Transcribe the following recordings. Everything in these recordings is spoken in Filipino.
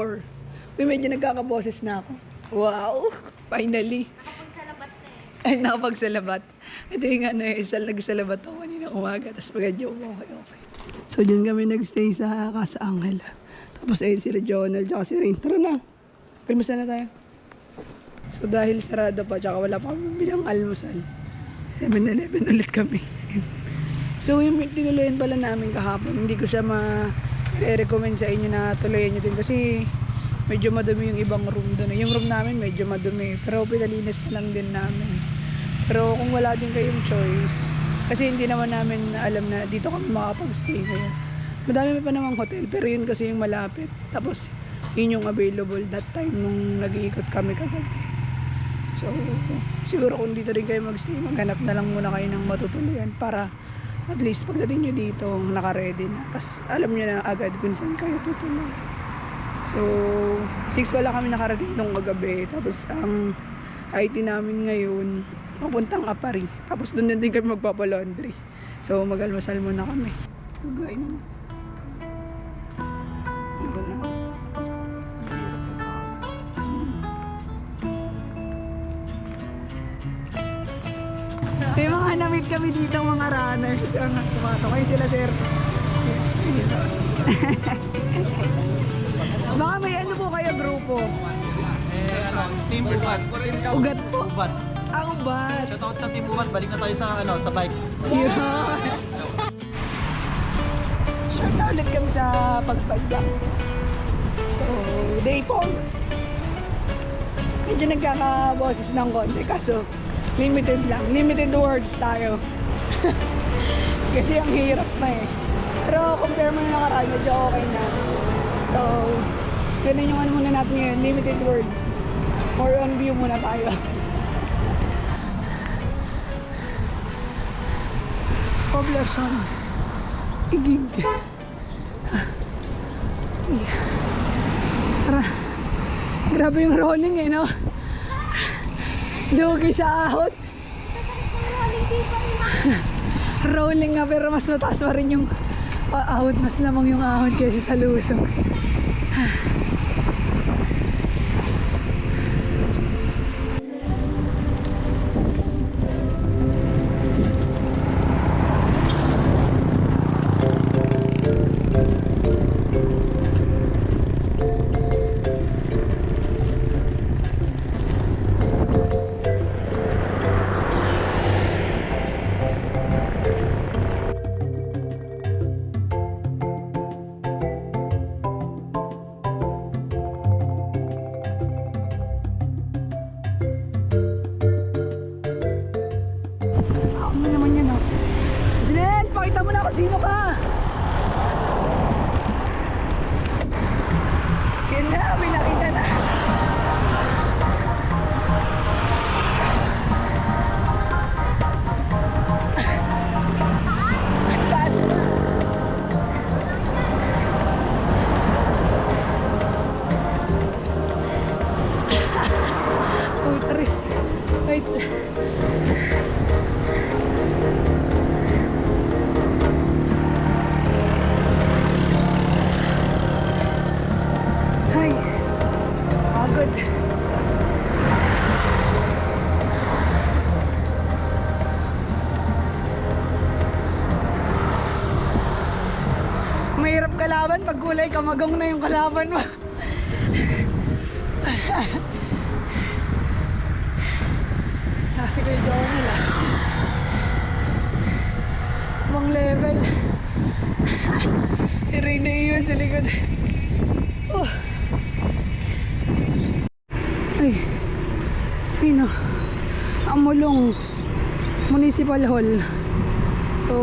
4. Uy, medyo nagkakaboses na ako. Wow! Finally. Nakapagsalabat na eh. Ay, nakapagsalabat. Ito yung ano eh, sal nagsalabat ako kanina umaga. Tapos pagadyo mo, okay, okay. So, dyan kami nagstay sa Casa Angela. Tapos ayun sila Jonal, tsaka si Rain. Tara na. Almusal na tayo. So, dahil sarado pa, tsaka wala pa kami bilang almusal. 7-Eleven ulit kami. so, yung tinuloyan pala namin kahapon, hindi ko siya ma recommend sa inyo na tuluyan nyo din kasi medyo madumi yung ibang room doon. Yung room namin medyo madumi, pero pinalinis na lang din namin. Pero kung wala din kayong choice, kasi hindi naman namin alam na dito kami makapag-stay ngayon. Madami pa namang hotel, pero yun kasi yung malapit. Tapos, yun yung available that time nung nag-iikot kami kagabi. So, siguro kung dito rin kayo magstay, maghanap na lang muna kayo ng matutuluyan para at least pagdating nyo dito, naka-ready na. Tapos alam nyo na agad kung saan kayo tutuloy. So, 6 pala kami nakarating nung kagabi. Tapos ang IT namin ngayon, papuntang Apari. Tapos doon din kami magpapalaundry. So, mag-almasal muna kami. Lugay naman. Ano na? Kami dito mga runners. Ang tumatokay sila sir. Baka may ano po kayo grupo? Eh, ano, Team Bubat. Ugat po. Bubat. Ang ubat. Shoutout sa Team Bubat. Balik na tayo sa, ano, sa bike. Yun. Sure na ulit kami sa pagpadyak. So, day 4. Medyo nagkakaboses ng konti kaso limited lang. Limited words tayo. Kasi ang hirap na eh. Pero compare mo na nakaraan, medyo okay na. So, ganun yung ano muna natin ngayon, limited words. More on view muna tayo. Poblasyon. Igig. Tara. Grabe yung rolling eh, no? Lugi sa ahot. rolling nga pero mas mataas pa rin yung ah, ahot. Mas lamang yung ahot kaysa sa lusong. Sino ka. Kalaban pag kulay kamagong na yung kalaban mo. Kasi kayo Jonel ah. Ibang level. Iray na iyon sa likod. Oh. Ay. Ay no. Amulong Municipal Hall. So,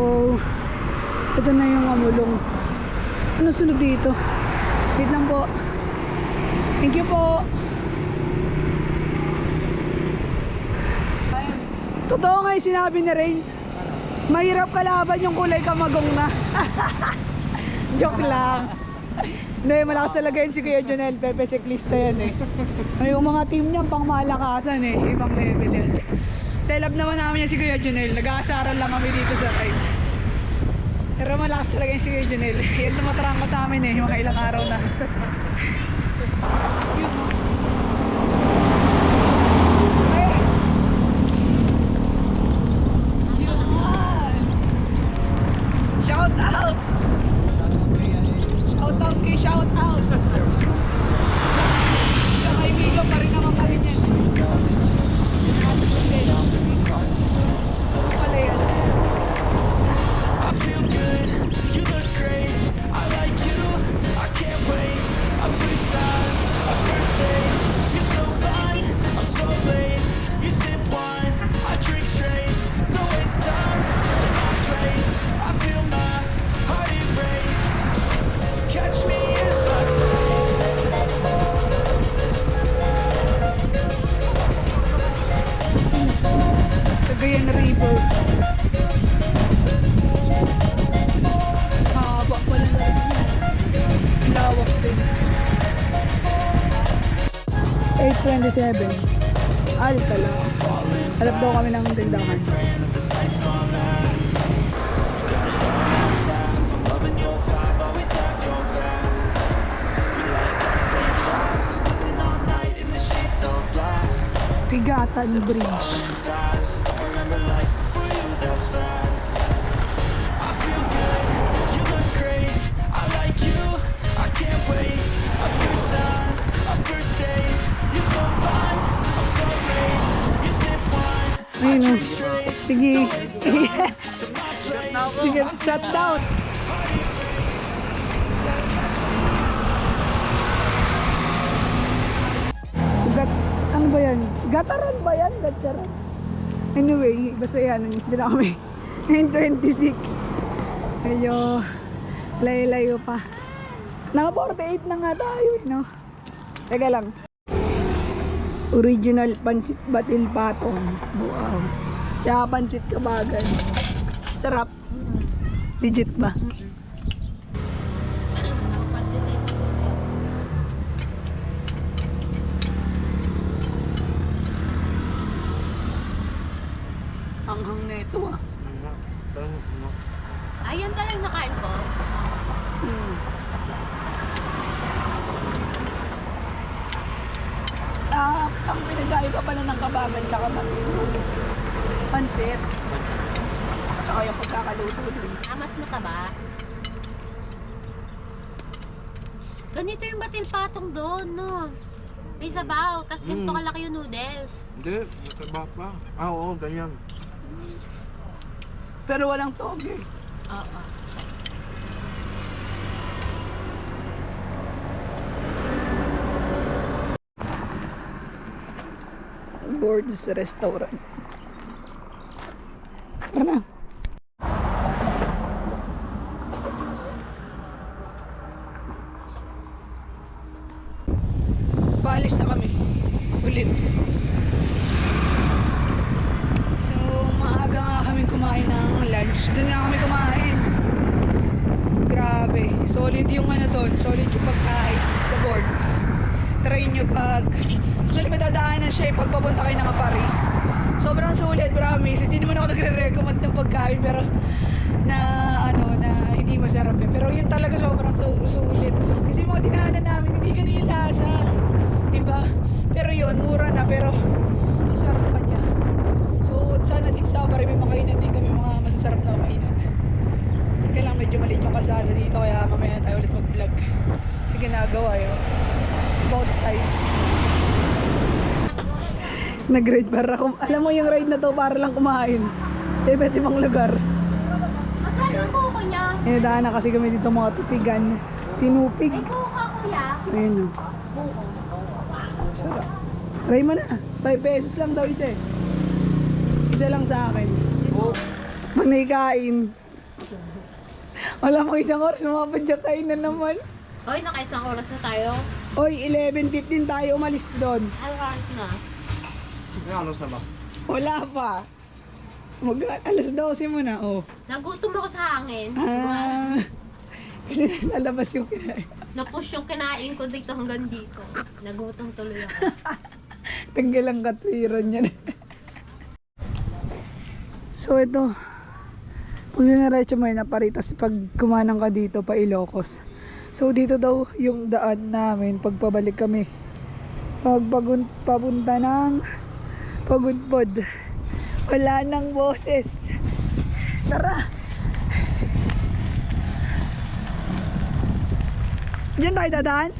ito na yung amulong. Ano sunod dito? Wait lang po. Thank you po. Totoo nga yung sinabi ni Rain. Mahirap kalaban yung kulay kamagong na. Joke lang. Hindi, malakas talaga yun si Kuya Jonel. Pepe Cyclista yan eh. Ay, yung mga team niya pang malakasan eh. Ibang level yan. Telab naman namin yan si Kuya Jonel. Nag-aasaran lang kami dito sa ride. Pero malakas talaga yung si Junel. Yan tumatarang ko sa amin eh, mga ilang araw na. Oh. Shout out! Shout out kay shout out! 827. Alta lang. Halap daw kami ng tindahan. Loving your Sige. Place. Sige, shut down. Gat, ano ba yan? Gataran ba yan? Gatsaran? Anyway, basta yan. Diyan na kami. 9.26. Medyo layo-layo pa. Naka 48 na nga tayo, eh, no? Teka lang. Original pansit batil patong. Wow. Tsaka pansit kabagan. Sarap. Legit ba? Hanghang na ito ah. Ayun talaga yung nakain ko. Hmm. Ah, ang pinagayo ka pala ng kabagan tsaka batil. Pansit. Tsaka yung pagkakaluto dun. Ah, mas mataba. Ganito yung batil patong doon, no? May sabaw, tas ganito Mm. kalaki yung noodles. Hindi, mataba pa. Ah, oo, ganyan. Pero walang toge. Oo. Gordon's Restaurant. Tara na. Paalis na kami. Ulit. So, maaga nga kami kumain ng lunch. Doon nga kami kumain. Grabe. Solid yung ano doon. Solid yung pagkain sa boards. Try nyo pag... Actually, madadaanan siya eh pag papunta kayo ng Apari. Sobrang sulit, promise. Hindi naman ako nagre-recommend ng pagkain pero na ano na hindi masarap eh. Pero yun talaga sobrang su- sulit. Kasi mga dinaanan namin, hindi ganun yung lasa. Diba? Pero yun, mura na pero ang sarap pa niya. So, sana dito sa Apari may makainan din kami mga masasarap na makainan. Kaya lang medyo maliit yung kalsada dito kaya mamaya na tayo ulit mag-vlog. Kasi ginagawa yun. Both sides. Nag-ride para kum... Alam mo yung ride na to para lang kumain. Sa iba't ibang lugar. Magkano ang buko niya? Inadaan na kasi kami dito mga tupigan. Tinupig. May buko ka, kuya. Ayun o. Buko. Sarap. Try mo na. 5 pesos lang daw isa eh. Isa lang sa akin. Pag naikain. Wala pang isang oras, mapapadyak kain na naman. Hoy, nakaisang oras na tayo. Oy, 11.15 tayo umalis doon. Ano oras na? Ano sa ba? Wala pa. Mag alas 12 mo na, oh. Nagutom ako sa hangin. Ah, kasi nalabas yung kinain. Napush yung kinain ko dito hanggang dito. Nagutom tuloy ako. Tanggal ang katwiran niya. so ito, Pag diniretso mo yun, naparitas pag kumanang ka dito pa Ilocos. So dito daw yung daan namin pag pabalik kami. Pag pagun- papunta ng pagudpod. Wala nang boses. Tara! Diyan tayo dadaan?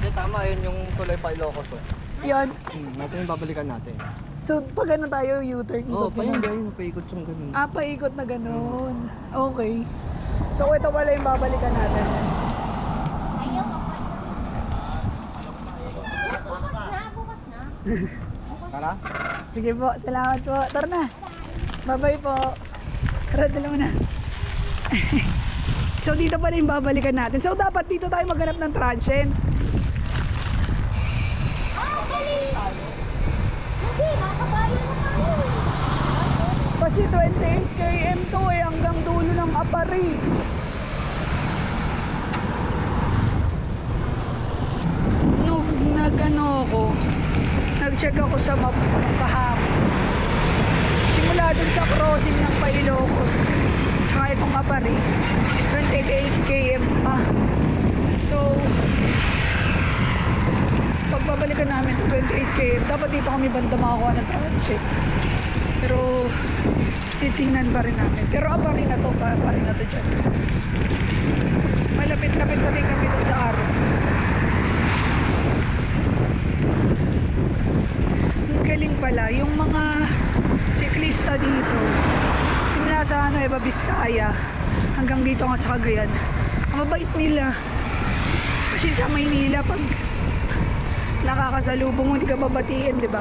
Hindi, tama. Yun yung kulay pa Ilocos. Oh. Yun. Hmm, natin yung babalikan natin. So pag ano tayo, U-turn. Oo, oh, ikot pa yun, ganun. Paikot yung ganun. Ah, paikot na ganun. Okay. So ito pala yung babalikan natin. Ayaw ako. Bukas na, bukas na. Tara? Sige po, salamat po. Tara na. Bye-bye po. Tara, dala mo na. so dito pala yung babalikan natin. So dapat dito tayo maghanap ng transient. Kasi 28 km to eh, hanggang dulo ng Apari. Nung nag-ano ako, nag-check ako sa map ng kahapon. Simula dun sa crossing ng Pailocos, tsaka itong Apari, 28 km pa. So, pagbabalikan namin to 28 km, dapat dito kami banda makakuha ng transit. Pero titingnan pa rin namin. Pero apa rin na to, pa, pa rin na to dyan. Malapit-lapit na rin kami dun sa araw. Ang galing pala, yung mga siklista dito, simula sa ano, Eva Vizcaya, hanggang dito nga sa Cagayan, ang mabait nila. Kasi sa Maynila, pag nakakasalubong mo, hindi ka babatiin, di ba?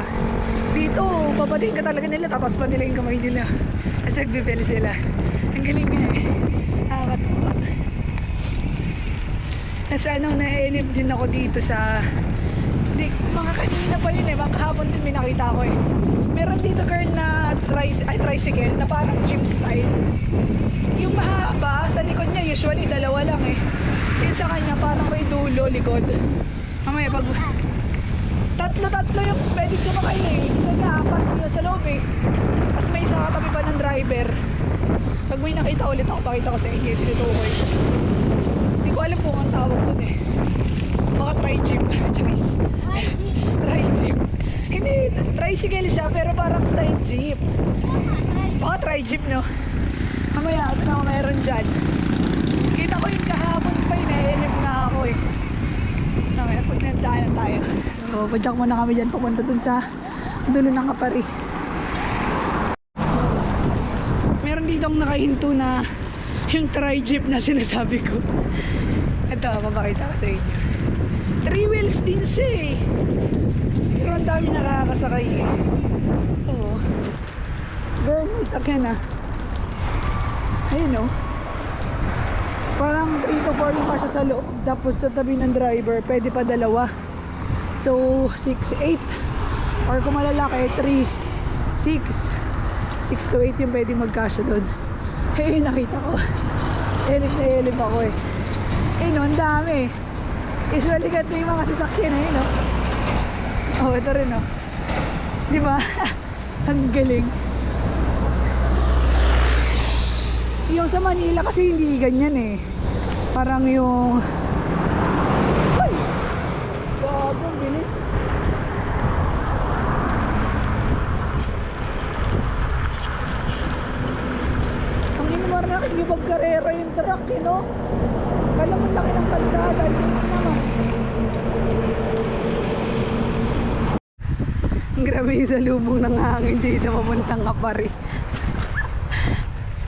Dito, babatiin ka talaga nila, tapos pa nila yung kamay nila. Tapos nagbibel sila. Ang galing nga eh. Nakakatawa. Nasa ano, naelip din ako dito sa... Di, mga kanina pa yun eh, mga kahapon din may nakita ko eh. Meron dito girl na tricy, ay, tricycle na parang jeep style. Yung mahaba, sa likod niya usually dalawa lang eh. Yung sa kanya parang may dulo, likod. Mamaya pag... Tatlo-tatlo yung pwede sumakay eh. Isa na, apat na sa loob eh. Tapos may isa katabi pa ng driver. Pag may nakita ulit ako, pakita ko sa inyo, tinutukoy. Hindi ko alam kung ang tawag dun eh. Baka tri-jeep. Charis. Tri-jeep. Hindi, tricycle siya pero parang style jeep. Baka tri-jeep no? Mamaya, ano na ako meron dyan. Kita ko yung kahapon pa yun eh. Elip na ako eh. Mamaya, pag nandaan tayo. So, padyak muna kami dyan papunta dun sa dulo ng kapari. Meron dito akong nakahinto na yung tri-jeep na sinasabi ko. Ito, papakita ko sa inyo. Three wheels din siya eh. Pero ang dami nakakasakay eh. Ito. oh. Girl, may sakyan ah. Ayun oh. Parang 3 to 4 yung kasya sa loob. Tapos sa tabi ng driver, pwede pa dalawa. So, 6, 8. Or kung malalaki, 3, 6. 6 to 8 yung pwede magkasya doon. Eh, nakita ko. Elip na elip ako eh. Eh, no, ang dami. Usually, ganito yung mga sasakyan eh, no? Oh, ito rin, no? Di ba? ang galing. Yung sa Manila kasi hindi ganyan eh. Parang yung... Ay! Ang bilis. Ang inumar na yung magkarera yung truck, eh, no? Kala mo laki ng kalsada, grabe yung salubong ng hangin dito papuntang kapari.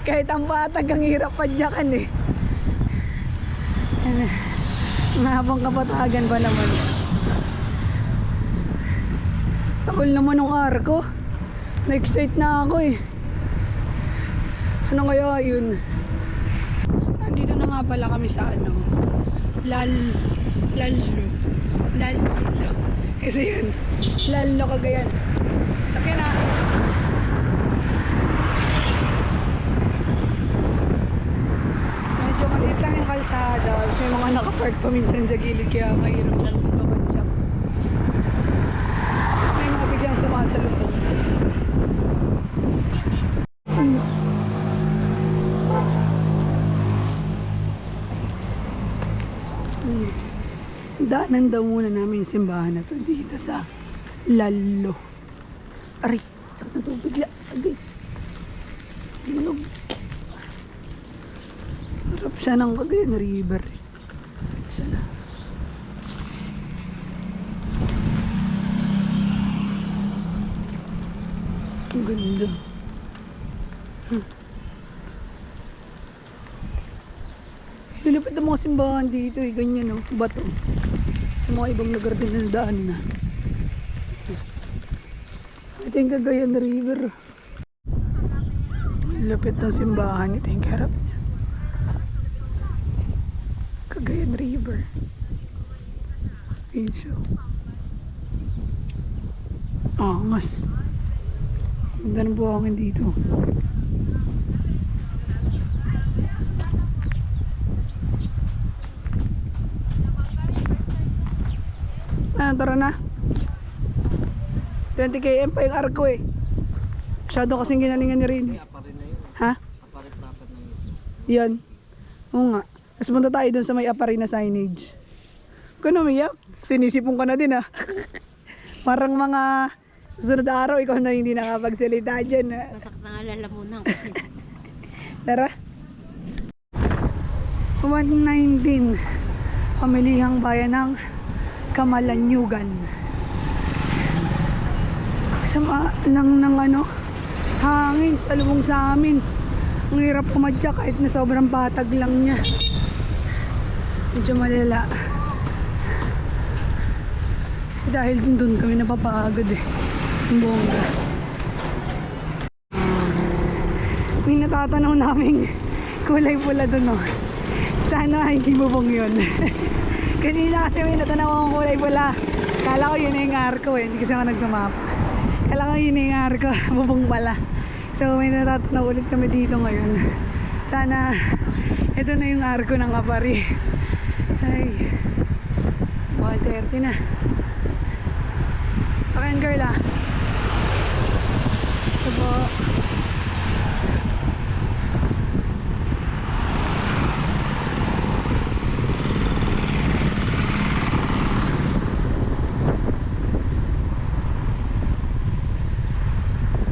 Kahit ang patag ang hirap padyakan eh. Ano, Mahabang kapatagan pa naman. Takol naman ng arko. Na-excite na ako eh. Saan kaya yun? Nga pala kami sa ano. Lal... Lalo. Lalo. Kasi yun. Lalo kagayan. Sakyan na. Medyo maliit lang yung kalsada kasi mga nakapark pa minsan sa gilid kaya mahirap lang. Tapos may mga biglang sumasalubong. Hmm, Dadaanan daw muna namin yung simbahan na to dito sa Lalo. Aray, sakit na tubig. Agay. Manog. Harap siya ng Cagayan River. Isa na. Ang ganda. Hmm. Lilipit ang mga simbahan dito eh, ganyan oh, bato. Mga ibang lugar din na daan na. Ito yung Cagayan River. Lupit ng simbahan, ito yung harap niya. Cagayan River. Ayun siya. Angas. Ganda ng buhangin dito. Ah, tara na. 20 km pa yung arko eh. Masyado kasing ginalingan ni Rin. Aparin na yun. Ha? Yan. Oo nga. Tapos punta tayo dun sa may apari na signage. Kung umiyak, sinisipong ka na din ah. Parang mga susunod na araw, ikaw na hindi nakapagsalita dyan. ah. Masak na nga lalamunan. Tara. 119. Pamilihang bayan ng Kamalanyugan. Sama lang ng ano, hangin sa lubong sa amin. Ang hirap kumadya kahit na sobrang patag lang niya. Medyo malala. Kasi dahil dun dun kami napapagod eh. Ang bongga. May natatanaw naming kulay pula dun oh. Sana hindi bubong yun. Kanina kasi may natanaw akong kulay pula. Kala ko yun yung arko eh. Hindi kasi ako nagmamapa. Kala ko yun yung arko. Bubong pala. So may natatanaw ulit kami dito ngayon. Sana ito na yung arko ng apari. Ay. 1.30 na. Sakyan girl ah. Ito po.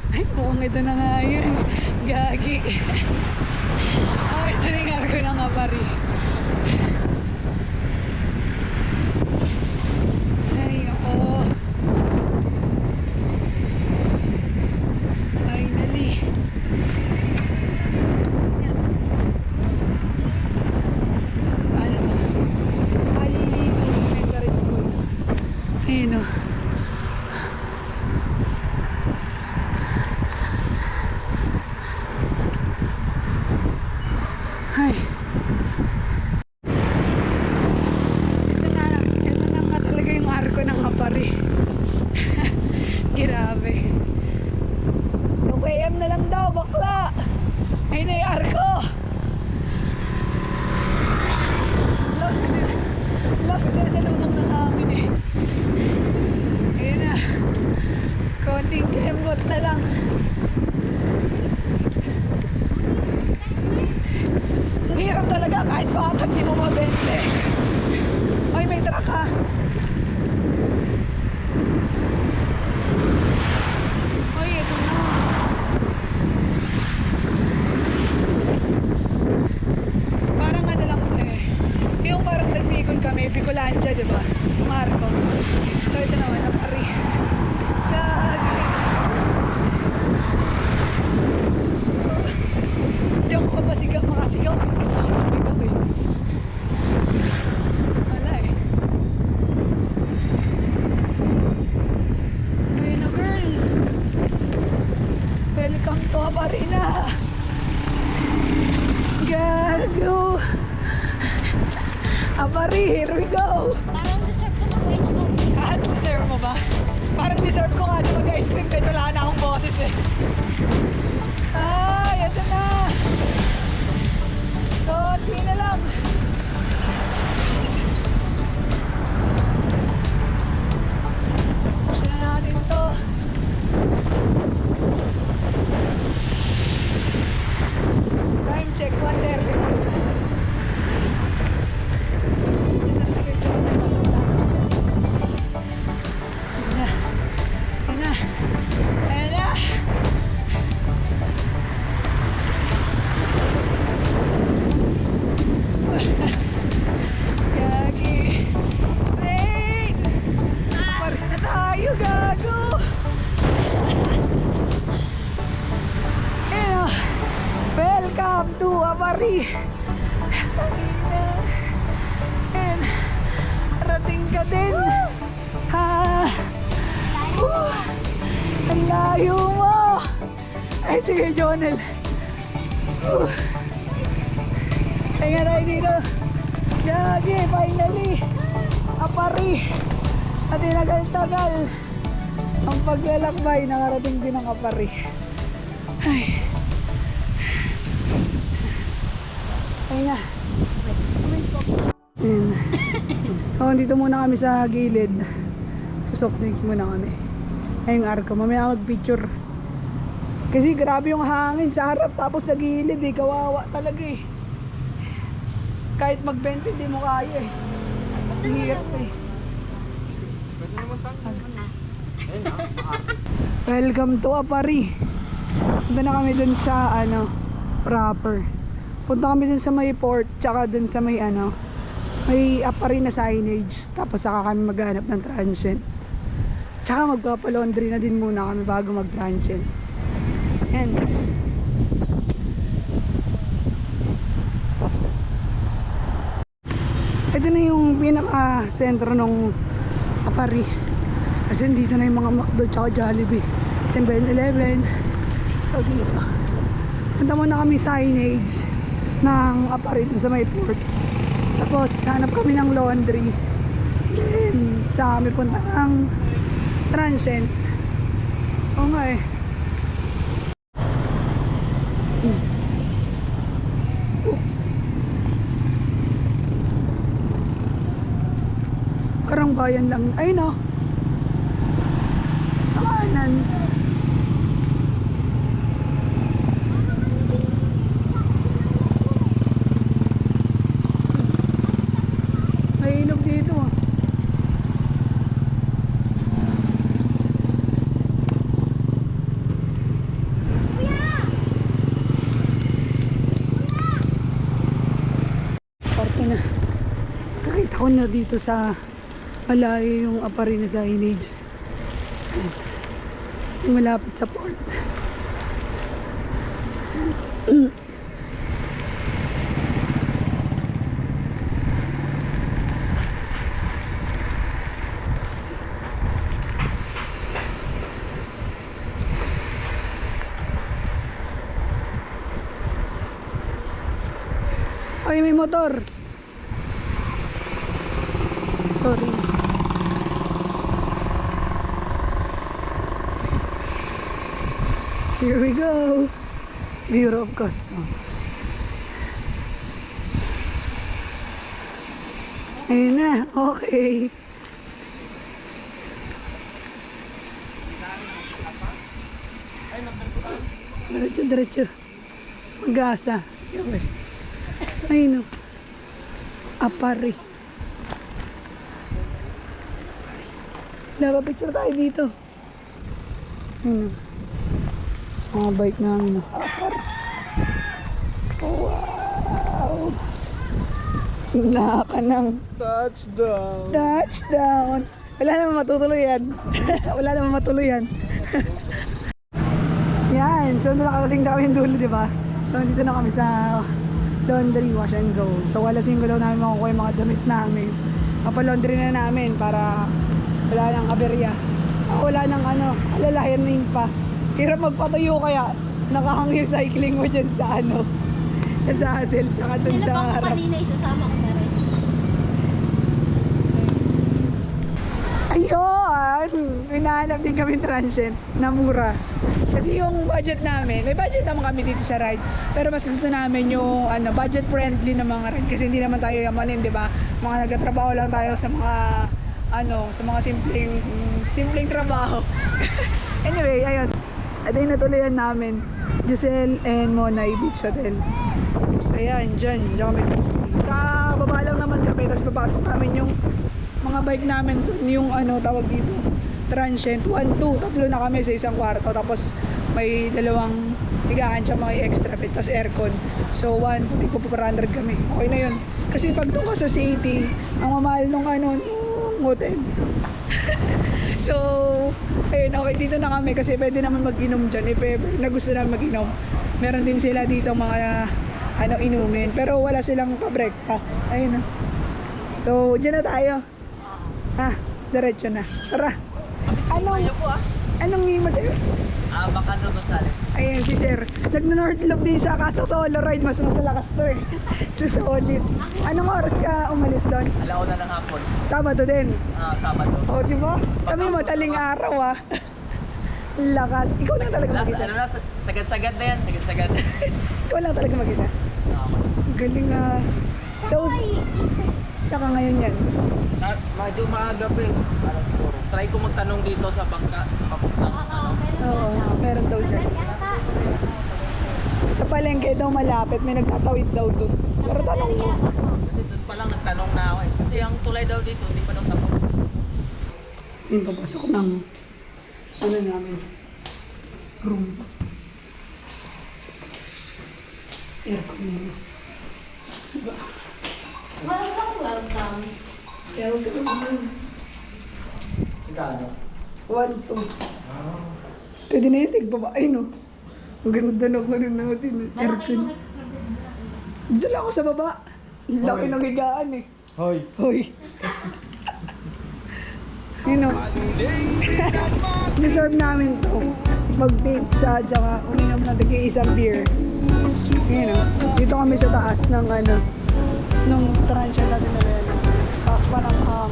Ay, mukhang ito na nga yun. Gagi. Ang ito na yung arko ng apari. Jonel. Woo. Tingnan tayo dito. Gagi, finally. Apari. At tinagal-tagal. Ang paglalakbay, nakarating din ang apari. Ay. Ay na. Ayan. Oh, dito muna kami sa gilid. Sa soft drinks muna kami. Ay yung arko. Mamaya mag-picture. Kasi grabe yung hangin sa harap tapos sa gilid eh. Kawawa talaga eh. Kahit mag-20 di mo kaya eh. Ang hirap eh. Pwede naman tayo. Ayun ah. Welcome to Apari. Punta na kami dun sa ano, proper. Punta kami dun sa may port, tsaka dun sa may ano, may Apari na signage. Tapos saka kami maghanap ng transient. Tsaka magpapalaundry na din muna kami bago mag-transient. Yan. Ito na yung pinaka-sentro ng Apari. Kasi dito na yung mga McDo tsaka Jollibee. 7-Eleven. So dito. Punta muna kami signage ng Apari dun sa may port. Tapos hanap kami ng laundry. Then sa kami punta ng transient. Oo nga eh. Bayan lang. Ay no. Sa kanan. May ilog dito. ah. Parte na. Nakita na dito sa malayo yung apari na signage. Malapit sa port. Ay, may motor. Here we go. Bureau of Customs. Ayun na, okay. Diretso, diretso. Magasa. West. Ayun o. Apari. Wala pa picture tayo dito. Ayun o. Mga bike o. Apari. Wow! Naka ng Touchdown! touchdown. Wala naman matutuloy yan. Wala naman matuloy yan. Yan, so nakarating na kami yung dulo, di ba? So dito na kami sa laundry, wash and go. So alas 5 daw namin makukuha yung mga damit namin. Papalaundry na namin para wala nang aberya. Ah, wala nang ano, alalahanin pa. Hirap magpatayo kaya nakahang yung cycling mo dyan sa ano, sa saddle, tsaka dun Ano sa harap. kanina isasama ko na rin? Ayun! Hinahanap din kami transient na mura. Kasi yung budget namin, may budget naman kami dito sa ride. Pero mas gusto namin yung ano, budget friendly na mga ride. Kasi hindi naman tayo yamanin, di ba? Mga nagtatrabaho lang tayo sa mga ano, sa mga simpleng simpleng trabaho. anyway, ayun. Ito yung natuloyan namin. Giselle and Monay Beach Hotel. Tapos ayan, dyan, dyan kami nag-stay. Sa baba lang naman kami, tapos papasok namin yung mga bike namin dun, yung ano, tawag dito, transient, 1, 2, tatlo na kami sa isang kwarto, tapos may dalawang higaan siya mga extra bed, tapos aircon. So 1, 2, po 400 kami. Okay na yun. Kasi pag doon ka sa city, ang mamahal nung ano, nung hotel. so, ayun, okay, dito na kami kasi pwede naman mag-inom dyan if ever na gusto namin mag-inom. Meron din sila dito mga ano, inumin. Pero wala silang pa-breakfast. Ayun na. So, dyan na tayo. Ha, diretso na. Tara. Anong, anong name mo sa'yo? Ah, baka doon Gonzales. Ayan si Sir. Nag-North Loop din siya kaso solo ride. Mas masalakas to eh. Sa solid. Anong oras ka umalis doon? Alauna ng hapon. Sabado din. Ah, Sabado. O, di ba? Kami madaling araw ah. Lakas. Ikaw lang talaga Last, mag-isa. ano na, sagad-sagad na yan, sagad-sagad. Ikaw lang talaga mag-isa. Ah, Galing ah. So, saka ngayon yan. Ah, medyo maaga pa eh. Para siguro. Try ko magtanong dito sa bangka, sa papuntang. Oo, meron daw dyan. Sa palengke daw malapit, may nagtatawid daw doon. Pero tanong mo. Kasi doon pa lang nagtanong na ako eh. Kasi ang tulay daw dito, hindi pa daw tapos. Yung papasok ng ano namin, room. Aircon nila. Welcome, welcome. Welcome. Kano? One, two. Pwede na yung tigbabae, no? Ang ganda na ko rin natin. eh. Aircon. Dito lang ako sa baba. Laki ng higaan eh. Hoy. Hoy. you know, deserve namin to. Mag-pizza, tsaka uminom na tagi isang beer. You know, dito kami sa taas ng ano, nung transient natin na lelo. Taas pa ng um,